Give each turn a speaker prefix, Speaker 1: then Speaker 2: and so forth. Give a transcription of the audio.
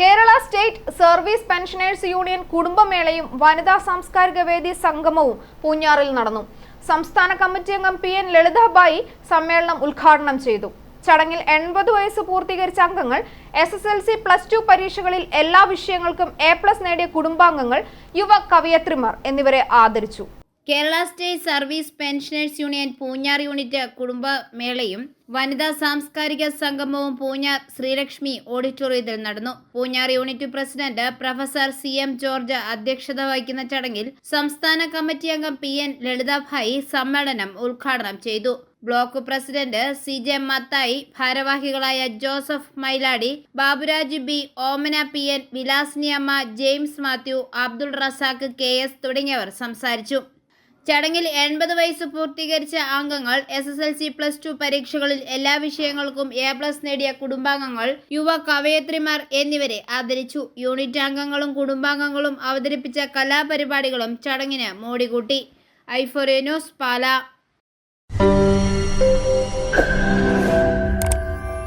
Speaker 1: Kerala state service pensioners union കുടുംബമേളയും വനിതാ സാംസ്കാരിക വേദി സംഗമവും പൂഞ്ഞാറിൽ നടന്നു. സംസ്ഥാന കമ്മിറ്റി അംഗം പി എൻ ലളിതാബായി സമ്മേളനം ഉദ്ഘാടനം ചെയ്തു. ചടങ്ങിൽ എൺപത് വയസ്സ് പൂർത്തീകരിച്ച അംഗങ്ങൾ S S L C plus two പരീക്ഷകളിൽ എല്ലാ വിഷയങ്ങൾക്കും എ പ്ലസ് നേടിയ കുടുംബാംഗങ്ങൾ യുവ കവിയത്രിമാർ എന്നിവരെ ആദരിച്ചു.
Speaker 2: Kerala state service pensioners union Poonjar unit കുടുംബമേളയും വനിതാ സാംസ്കാരിക സംഗമവും പൂഞ്ഞാർ ശ്രീലക്ഷ്മി ഓഡിറ്റോറിയത്തിൽ നടന്നു. Poonjar unit president professor C M George അധ്യക്ഷത വഹിക്കുന്ന ചടങ്ങിൽ സംസ്ഥാന കമ്മിറ്റി അംഗം പി എൻ ലളിതാഭായി സമ്മേളനം ഉദ്ഘാടനം ചെയ്തു. Block president C J Mathai ഭാരവാഹികളായ Joseph Mailadi Baburaj B Omana P N Vilasiniamma James Mathew Abdul Razak K S തുടങ്ങിയവർ സംസാരിച്ചു. ചടങ്ങിൽ എൺപത് വയസ്സ് പൂർത്തീകരിച്ച അംഗങ്ങൾ S S L C plus two പരീക്ഷകളിൽ എല്ലാ വിഷയങ്ങൾക്കും എ പ്ലസ് നേടിയ കുടുംബാംഗങ്ങൾ യുവ കവയത്രിമാർ എന്നിവരെ ആദരിച്ചു. യൂണിറ്റ് അംഗങ്ങളും കുടുംബാംഗങ്ങളും അവതരിപ്പിച്ച കലാപരിപാടികളും ചടങ്ങിന് മോടികൂട്ടി. ഐഫോറിയ ന്യൂസ് പാല.